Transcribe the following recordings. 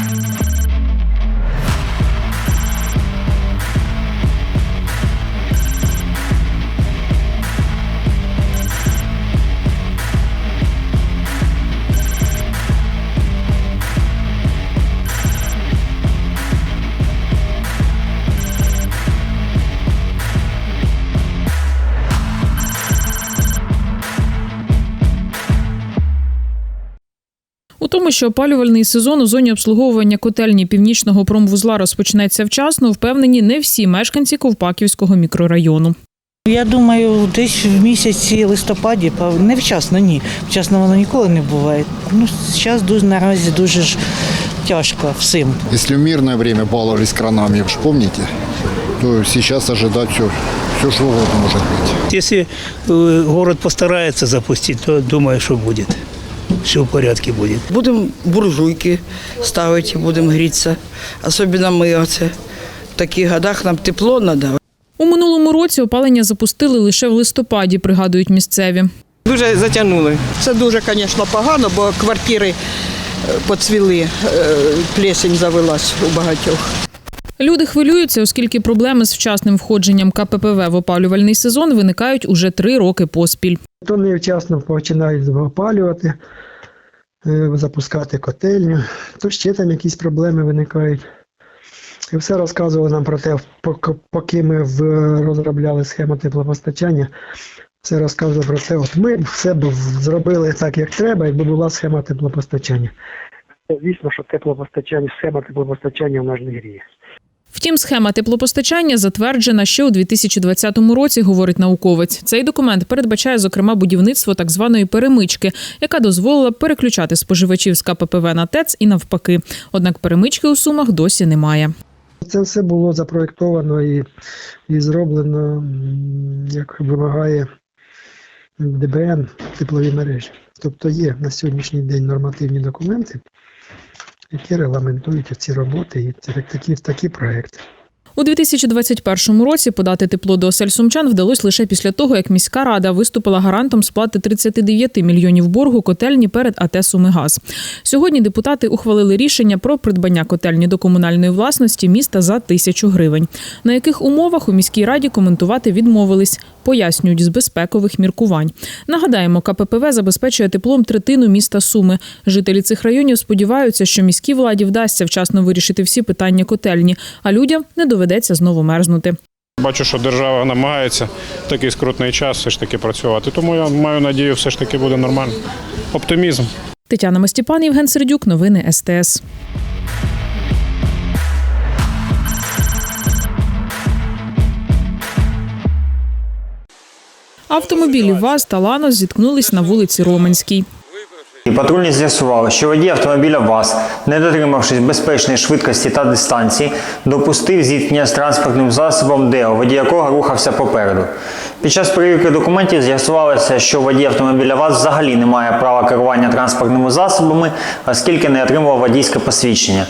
У тому, що опалювальний сезон у зоні обслуговування котельні північного промвузла розпочнеться вчасно, впевнені не всі мешканці Ковпаківського мікрорайону. Я думаю, десь в місяці листопаді, пав- не вчасно, ні. Вчасно воно ніколи не буває. Ну, зараз дуже наразі дуже ж тяжко всім. Если в мирное время баловались кранами, вы же помните, то сейчас ожидать все, все что угодно может быть. Если э, город постарается запустить, то думаю, что будет. Все в порядке будет. Будемо буржуйки ставити, будемо грітися. Особливо ми оце в таких годах нам тепло треба. У минулому році опалення запустили лише в листопаді, пригадують місцеві. Дуже затягнули. Це дуже, звісно, погано, бо квартири е, поцвіли, е, плесень завелась у багатьох. Люди хвилюються, оскільки проблеми з вчасним входженням КППВ в опалювальний сезон виникають уже три роки поспіль. То невчасно починають опалювати, запускати котельню, то ще там якісь проблеми виникають. І все розказували нам про те, поки- поки ми розробляли схему теплопостачання. Все розказували про те, от ми все б зробили так, як треба, якби була схема теплопостачання. Звісно, що теплопостачання, схема теплопостачання в нас не гріє. Втім, схема теплопостачання затверджена ще у 2020 році, говорить науковець. Цей документ передбачає, зокрема, будівництво так званої перемички, яка дозволила переключати споживачів з КППВ на ТЕЦ і навпаки. Однак перемички у сумах досі немає. Це все було запроєктовано і, і зроблено, як вимагає ДБН теплові мережі. Тобто є на сьогоднішній день нормативні документи, які регламентують ці роботи і такі, такі проекти. У 2021 році подати тепло до осель сумчан вдалося лише після того, як міська рада виступила гарантом сплати 39 мільйонів боргу котельні перед АТ «Сумигаз». Сьогодні депутати ухвалили рішення про придбання котельні до комунальної власності міста за тисячу гривень. На яких умовах у міській раді коментувати відмовились, пояснюють з безпекових міркувань. Нагадаємо, КППВ забезпечує теплом третину міста Суми. Жителі цих районів сподіваються, що міській владі вдасться вчасно вирішити всі питання котельні, а людям не доведеться знову мерзнути. Бачу, що держава намагається в такий скрутний час все ж таки працювати. Тому я маю надію, все ж таки буде нормально. Оптимізм. Тетяна Мастіпан, Євген Сердюк, новини СТС. Автомобілі ВАЗ та Ланос зіткнулись на вулиці Роменській. Патрульні з'ясували, що водій автомобіля ВАЗ, не дотримавшись безпечної швидкості та дистанції, допустив зіткнення з транспортним засобом ДЕО, водій якого рухався попереду. Під час перевірки документів з'ясувалося, що водій автомобіля ВАЗ взагалі не має права керування транспортними засобами, оскільки не отримував водійське посвідчення.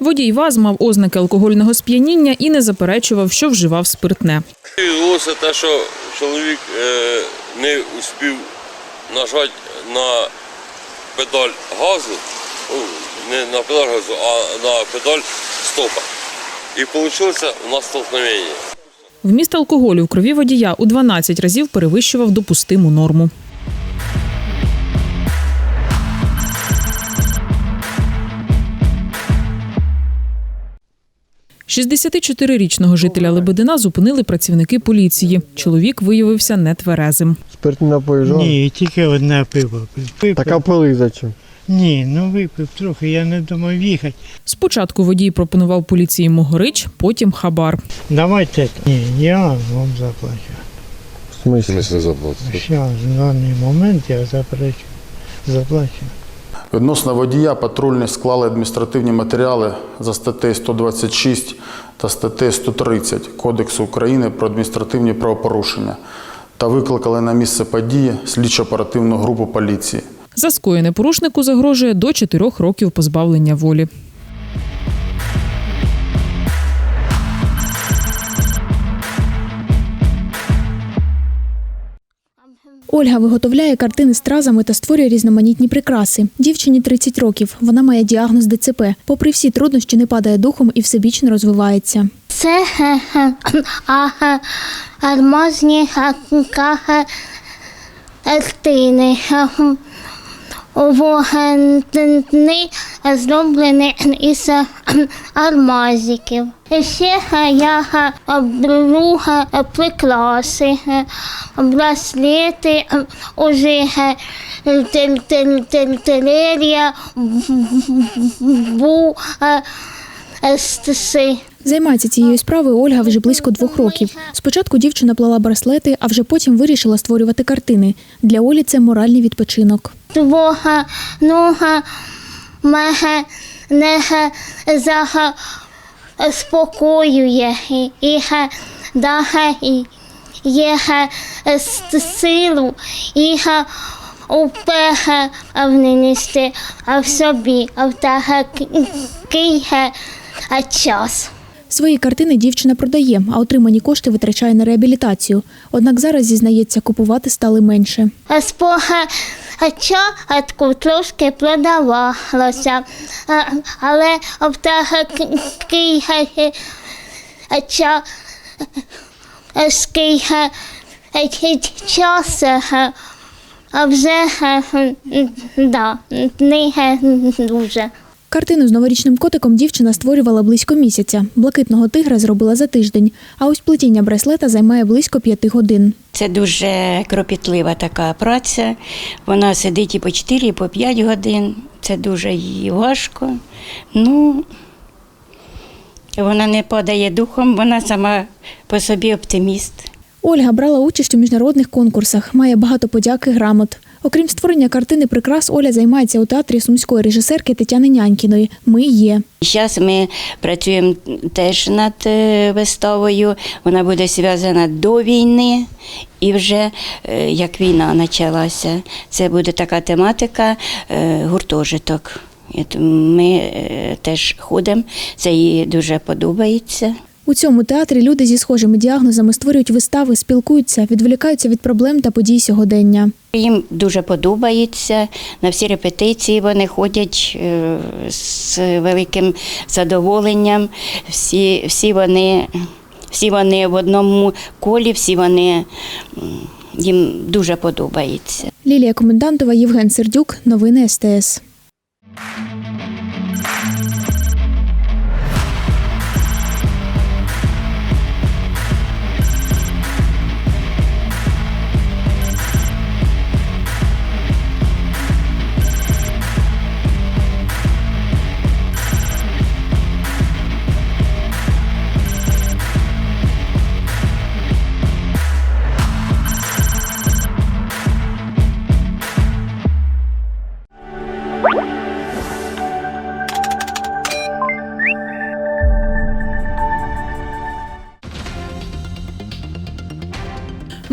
Водій ВАЗ мав ознаки алкогольного сп'яніння і не заперечував, що вживав спиртне. Відбулося те, що чоловік е, не успів нажати на педаль газу, ну, не на педаль газу, а на педаль стопа. І вийшло у нас столкновення. Вміст алкоголю в крові водія у 12 разів перевищував допустиму норму. – 64-річного жителя Лебедина зупинили працівники поліції. Чоловік виявився нетверезим. Спиртні напої жодні? Ні, тільки одне пиво пив. Випив. Так а пили зачем? Ні, ну випив трохи, я не думав їхати. Спочатку водій пропонував поліції Могорич, потім хабар. Давайте. Ні, я вам заплачу. В смислі? Зараз, в даний момент я заплачу. Заплачу. Відносно водія патрульні склали адміністративні матеріали за статтею 126 та статтею 130 Кодексу України про адміністративні правопорушення та викликали на місце події слідчо-оперативну групу поліції. За скоєне порушнику загрожує до 4 років позбавлення волі. Ольга виготовляє картини стразами та створює різноманітні прикраси. Дівчині 30 років. Вона має діагноз ДЦП. Попри всі труднощі, не падає духом і всебічно розвивається. Це ага, картини. Вогни зроблені із алмазиків. Ще я обру прикраси, браслети, уже телерія, буси. Займається цією справою Ольга вже близько двох років. Спочатку дівчина плела браслети, а вже потім вирішила створювати картини. Для Олі це моральний відпочинок. Твога нога мене не заспокоює і дає є силу і упевненість в собі, в такий час. Свої картини дівчина продає, а отримані кошти витрачає на реабілітацію. Однак зараз зізнається, купувати стали менше. Спочатку трошки продавалося, але в такий час а вже да, не дуже. Картину з новорічним котиком дівчина створювала близько місяця. Блакитного тигра зробила за тиждень, а ось плетіння браслета займає близько п'яти годин. Це дуже кропітлива така праця. Вона сидить і по 4, і по 5 годин. Це дуже їй важко. Ну, вона не падає духом, вона сама по собі оптиміст. Ольга брала участь у міжнародних конкурсах, має багато подяк і грамот. Окрім створення картини прикрас, Оля займається у театрі сумської режисерки Тетяни Нянькіної. Ми є. Зараз ми працюємо теж над е, виставою. Вона буде зв'язана до війни і вже е, як війна почалася. Це буде така тематика е, гуртожиток. Ми теж ходимо, це їй дуже подобається. У цьому театрі люди зі схожими діагнозами створюють вистави, спілкуються, відволікаються від проблем та подій сьогодення. Їм дуже подобається. На всі репетиції вони ходять е, з великим задоволенням. Всі, всі, вони, всі вони в одному колі, всі вони їм дуже подобається. Лілія Комендантова, Євген Сердюк. Новини СТС.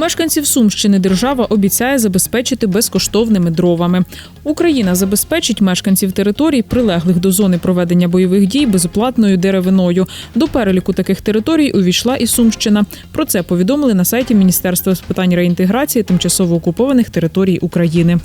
Мешканців Сумщини держава обіцяє забезпечити безкоштовними дровами. Україна забезпечить мешканців територій, прилеглих до зони проведення бойових дій, безоплатною деревиною. До переліку таких територій увійшла і Сумщина. Про це повідомили на сайті Міністерства з питань реінтеграції тимчасово окупованих територій України.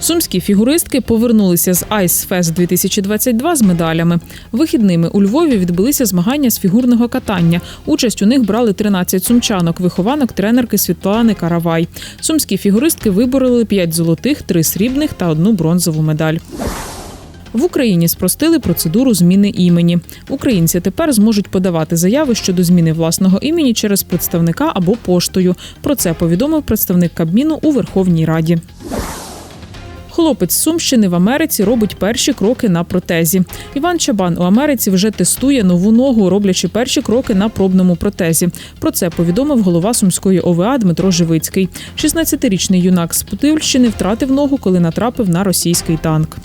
Сумські фігуристки повернулися з Ice Fest 2022 з медалями. Вихідними у Львові відбулися змагання з фігурного катання. Участь у них брали 13 сумчанок, вихованок тренерки Світлани Каравай. Сумські фігуристки вибороли 5 золотих, 3 срібних та одну бронзову медаль. В Україні спростили процедуру зміни імені. Українці тепер зможуть подавати заяви щодо зміни власного імені через представника або поштою. Про це повідомив представник Кабміну у Верховній Раді. Хлопець з Сумщини в Америці робить перші кроки на протезі. Іван Чабан у Америці вже тестує нову ногу, роблячи перші кроки на пробному протезі. Про це повідомив голова сумської ОВА Дмитро Живицький. 16-річний юнак з Путивльщини втратив ногу, коли натрапив на російський танк.